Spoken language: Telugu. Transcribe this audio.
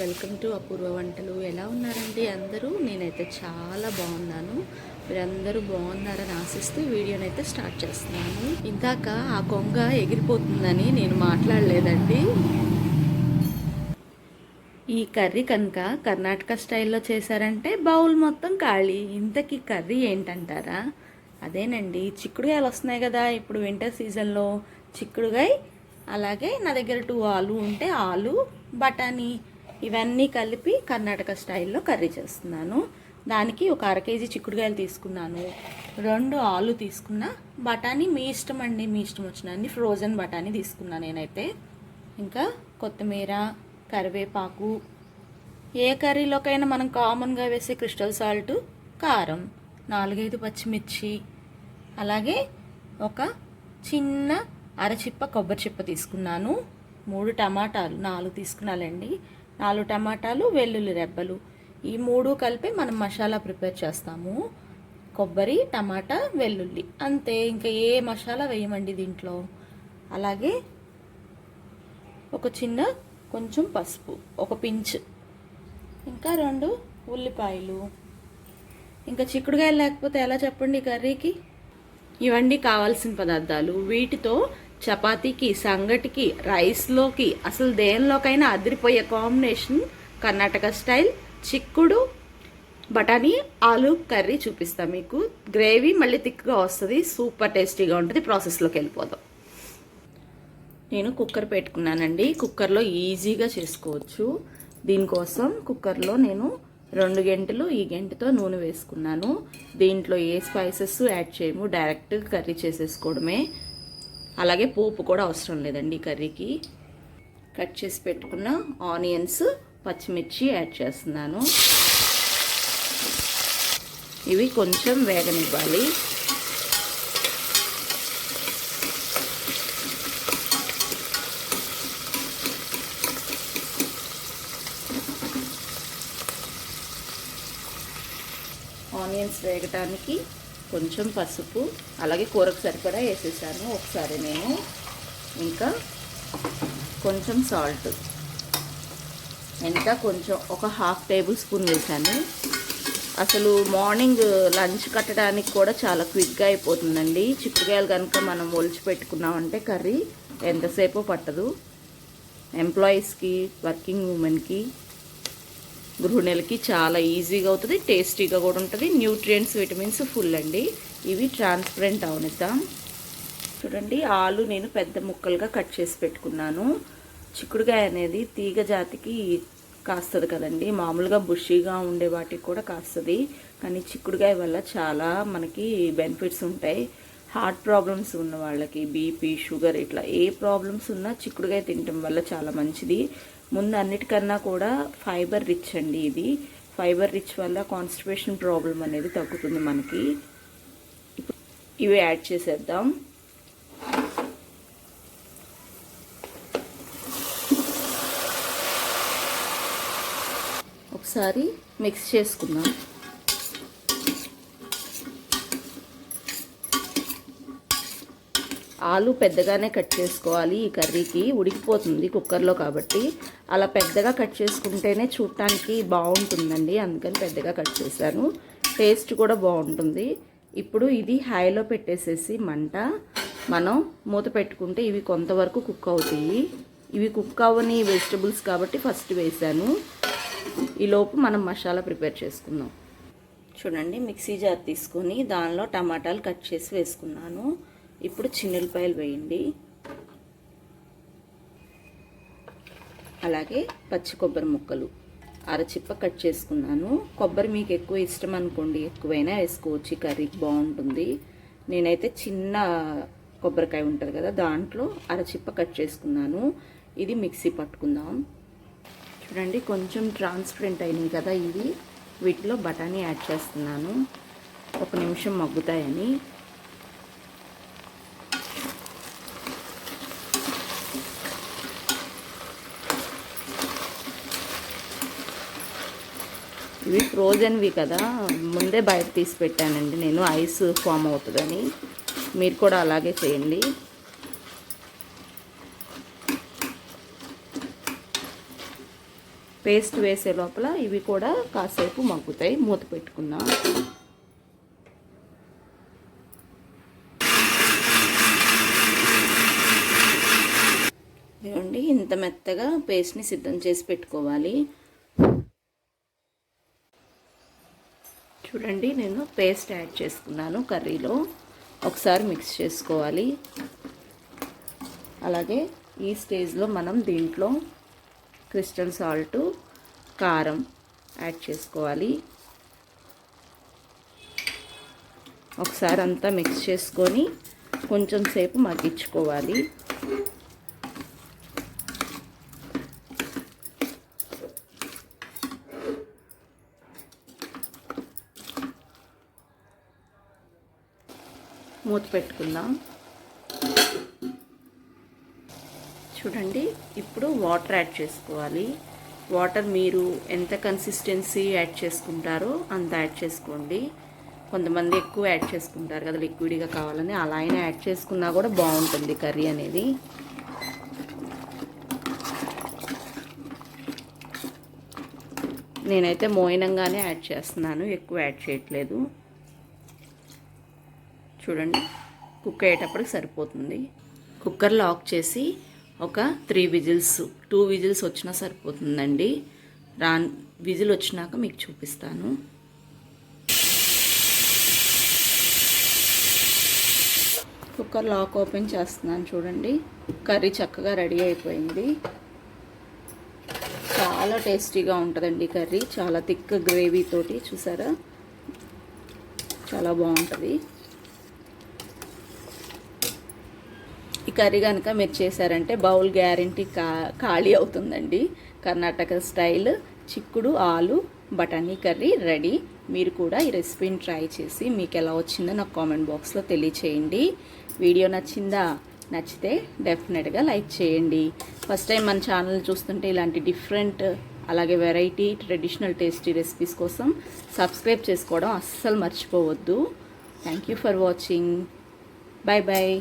వెల్కమ్ టు అపూర్వ వంటలు. ఎలా ఉన్నారండి అందరూ? నేనైతే చాలా బాగున్నాను. మీరందరూ బాగున్నారని ఆశిస్తూ వీడియోనైతే స్టార్ట్ చేస్తున్నాను. ఇందాక ఆ కొంగ ఎగిరిపోతుందని నేను మాట్లాడలేదండి. ఈ కర్రీ కనుక కర్ణాటక స్టైల్లో చేశారంటే బౌల్ మొత్తం ఖాళీ. ఇంతకీ కర్రీ ఏంటంటారా? అదేనండి చిక్కుడుగాయలు వస్తున్నాయి కదా ఇప్పుడు వింటర్ సీజన్లో చిక్కుడుగాయ అలాగే నా దగ్గర టూ ఆలు ఉంటే ఆలు బఠానీ ఇవన్నీ కలిపి కర్ణాటక స్టైల్లో కర్రీ చేస్తున్నాను. దానికి ఒక అర కేజీ చిక్కుడుగాయలు తీసుకున్నాను. రెండు ఆలు తీసుకున్నా. బఠానీ మీ ఇష్టం అండి మీ ఇష్టం వచ్చిన ఫ్రోజన్ బఠానీ తీసుకున్నా నేనైతే. ఇంకా కొత్తిమీర కరివేపాకు ఏ కర్రీలోకైనా మనం కామన్గా వేసే క్రిస్టల్ సాల్ట్ కారం నాలుగైదు పచ్చిమిర్చి అలాగే ఒక చిన్న అరచిప్ప కొబ్బరి చిప్ప తీసుకున్నాను. మూడు టమాటాలు నాలుగు తీసుకున్నాలండి. నాలుగు టమాటాలు వెల్లుల్లి రెబ్బలు. ఈ మూడు కలిపి మనం మసాలా ప్రిపేర్ చేస్తాము. కొబ్బరి టమాటా వెల్లుల్లి. అంతే ఇంకా ఏ మసాలా వేయమండి దీంట్లో? అలాగే ఒక చిన్న కొంచెం పసుపు ఒక పించ్. ఇంకా రెండు ఉల్లిపాయలు. ఇంకా చిక్కుడుకాయలు లేకపోతే ఎలా చెప్పండి కర్రీకి? ఇవన్నీ కావాల్సిన పదార్థాలు. వీటితో చపాతీకి సంగటికి రైస్లోకి అసలు దేనిలోకైనా అదిరిపోయే కాంబినేషన్ కర్ణాటక స్టైల్. చిక్కుడు బఠానీ ఆలు కర్రీ చూపిస్తాం మీకు. గ్రేవీ మళ్ళీ థిక్గా వస్తుంది సూపర్ టేస్టీగా ఉంటుంది. ప్రాసెస్లోకి వెళ్ళిపోదాం. నేను కుక్కర్ పెట్టుకున్నానండి. కుక్కర్లో ఈజీగా చేసుకోవచ్చు. దీనికోసం కుక్కర్లో నేను రెండు గంటలు ఈ గంటతో నూనె వేసుకున్నాను. దీంట్లో ఏ స్పైసెస్ యాడ్ చేయము డైరెక్ట్ కర్రీ చేసేసుకోవడమే. అలాగే పోపు కూడా అవసరం లేదండి ఈ కర్రీకి. కట్ చేసి పెట్టుకున్న ఆనియన్స్ పచ్చిమిర్చి యాడ్ చేస్తున్నాను. ఇవి కొంచెం వేగనివ్వాలి. ఆనియన్స్ వేగటానికి కొంచెం పసుపు అలాగే కూరకు సరిపడా వేసేసాను. ఒకసారి నేను ఇంకా కొంచెం సాల్ట్. ఎంత కొంచెం ఒక హాఫ్ టేబుల్ స్పూన్ వేసాను. అసలు మార్నింగ్ లంచ్ కట్టడానికి కూడా చాలా క్విక్గా అయిపోతుందండి. చిక్కుడుకాయలు కనుక మనం ఒలిచి పెట్టుకున్నామంటే కర్రీ ఎంతసేపు పట్టదు. ఎంప్లాయీస్కి వర్కింగ్ ఉమెన్కి గృహిణులకి చాలా ఈజీగా అవుతుంది టేస్టీగా కూడా ఉంటుంది. న్యూట్రియంట్స్ విటమిన్స్ ఫుల్ అండి. ఇవి ట్రాన్స్పరెంట్ అవనిద్దాం. చూడండి ఆలు నేను పెద్ద ముక్కలుగా కట్ చేసి పెట్టుకున్నాను. చిక్కుడుకాయ అనేది తీగ జాతికి కాస్తుంది కదండి. మామూలుగా బుషీగా ఉండే వాటికి కూడా కాస్తుంది. కానీ చిక్కుడుకాయ వల్ల చాలా మనకి బెనిఫిట్స్ ఉంటాయి. హార్ట్ ప్రాబ్లమ్స్ ఉన్న వాళ్ళకి బీపీ షుగర్ ఇట్లా ఏ ప్రాబ్లమ్స్ ఉన్నా చిక్కుడుకాయ తినటం వల్ల చాలా మంచిది. ముందు అన్నిటికన్నా కూడా ఫైబర్ రిచ్ అండి ఇది. ఫైబర్ రిచ్ వల్ల కాన్స్టిపేషన్ ప్రాబ్లం అనేది తగ్గుతుంది మనకి. ఇవి యాడ్ చేసేద్దాం. ఒకసారి మిక్స్ చేసుకుందాం. ఆలు పెద్దగానే కట్ చేసుకోవాలి ఈ కర్రీకి. ఉడికిపోతుంది కుక్కర్లో కాబట్టి. అలా పెద్దగా కట్ చేసుకుంటేనే చూడటానికి బాగుంటుందండి. అందుకని పెద్దగా కట్ చేశాను. టేస్ట్ కూడా బాగుంటుంది. ఇప్పుడు ఇది హైలో పెట్టేసేసి మంట. మనం మూత పెట్టుకుంటే ఇవి కొంతవరకు కుక్ అవుతాయి. ఇవి కుక్ అవ్వని వెజిటబుల్స్ కాబట్టి ఫస్ట్ వేసాను ఈలోపు మనం మసాలా ప్రిపేర్ చేసుకుందాం. చూడండి మిక్సీ జార్ తీసుకొని దానిలో టమాటాలు కట్ చేసి వేసుకున్నాను. ఇప్పుడు చిన్నులపాయలు వేయండి. అలాగే పచ్చి కొబ్బరి ముక్కలు. అరచిప్ప కట్ చేసుకున్నాను. కొబ్బరి మీకు ఎక్కువ ఇష్టం అనుకోండి. ఎక్కువైనా వేసుకోవచ్చు. కర్రీకి బాగుంటుంది. నేనైతే చిన్న కొబ్బరికాయ ఉంటుంది కదా దాంట్లో అరచిప్ప కట్ చేసుకున్నాను. ఇది మిక్సీ పట్టుకుందాం. చూడండి కొంచెం ట్రాన్స్పరెంట్ అయినాయి కదా ఇవి. వీటిలో బఠానీ యాడ్ చేస్తున్నాను. ఒక నిమిషం మగ్గుతాయని. ఇవి ఫ్రోజన్వి కదా. ముందే బయట తీసి పెట్టానండి. నేను ఐస్ ఫామ్ అవుతుందని. మీరు కూడా అలాగే చేయండి. పేస్ట్ వేసే లోపల ఇవి కూడా కాసేపు మగ్గుతాయి. మూత పెట్టుకుందాం ఇంత మెత్తగా పేస్ట్ని సిద్ధం చేసి పెట్టుకోవాలి. చూడండి నేను పేస్ట్ యాడ్ చేసుకున్నాను కర్రీలో. ఒకసారి మిక్స్ చేసుకోవాలి. అలాగే ఈ స్టేజ్లో మనం దీంట్లో క్రిస్టల్ సాల్ట్ కారం యాడ్ చేసుకోవాలి. ఒకసారి అంతా మిక్స్ చేసుకొని కొంచెం సేపు మగ్గించుకోవాలి. పెట్టుకుందాం. చూడండి ఇప్పుడు వాటర్ యాడ్ చేసుకోవాలి. వాటర్ మీరు ఎంత కన్సిస్టెన్సీ యాడ్ చేసుకుంటారో అంత యాడ్ చేసుకోండి. కొంతమంది ఎక్కువ యాడ్ చేసుకుంటారు కదా లిక్విడ్గా కావాలని. అలా అయినా యాడ్ చేసుకున్నా కూడా బాగుంటుంది కర్రీ అనేది. నేనైతే మోయినంగానే యాడ్ చేస్తున్నాను. ఎక్కువ యాడ్ చేయట్లేదు. చూడండి. కుక్ అయ్యేటప్పటికి సరిపోతుంది. కుక్కర్ లాక్ చేసి ఒక త్రీ విజిల్స్ టూ విజిల్స్ వచ్చినా సరిపోతుందండి. రా విజిల్ వచ్చినాక మీకు చూపిస్తాను. కుక్కర్ లాక్ ఓపెన్ చేస్తున్నాను చూడండి. కర్రీ చక్కగా రెడీ అయిపోయింది. చాలా టేస్టీగా ఉంటుందండి కర్రీ. చాలా థిక్ గ్రేవీ తోటి చూసారా? చాలా బాగుంటుంది. కర్రీ కనుక మీరు చేశారంటే బౌల్ గ్యారంటీ కా ఖాళీ అవుతుందండి. కర్ణాటక స్టైల్ చిక్కుడు ఆలు బఠానీ కర్రీ రెడీ. మీరు కూడా ఈ రెసిపీని ట్రై చేసి మీకు ఎలా వచ్చిందో నాకు కామెంట్ బాక్స్లో తెలియచేయండి. వీడియో నచ్చిందా? నచ్చితే డెఫినెట్గా లైక్ చేయండి. ఫస్ట్ టైం మన ఛానల్ చూస్తుంటే ఇలాంటి డిఫరెంట్ అలాగే వెరైటీ ట్రెడిషనల్ టేస్టీ రెసిపీస్ కోసం సబ్స్క్రైబ్ చేసుకోవడం అస్సలు మర్చిపోవద్దు. Thank you for watching. Bye bye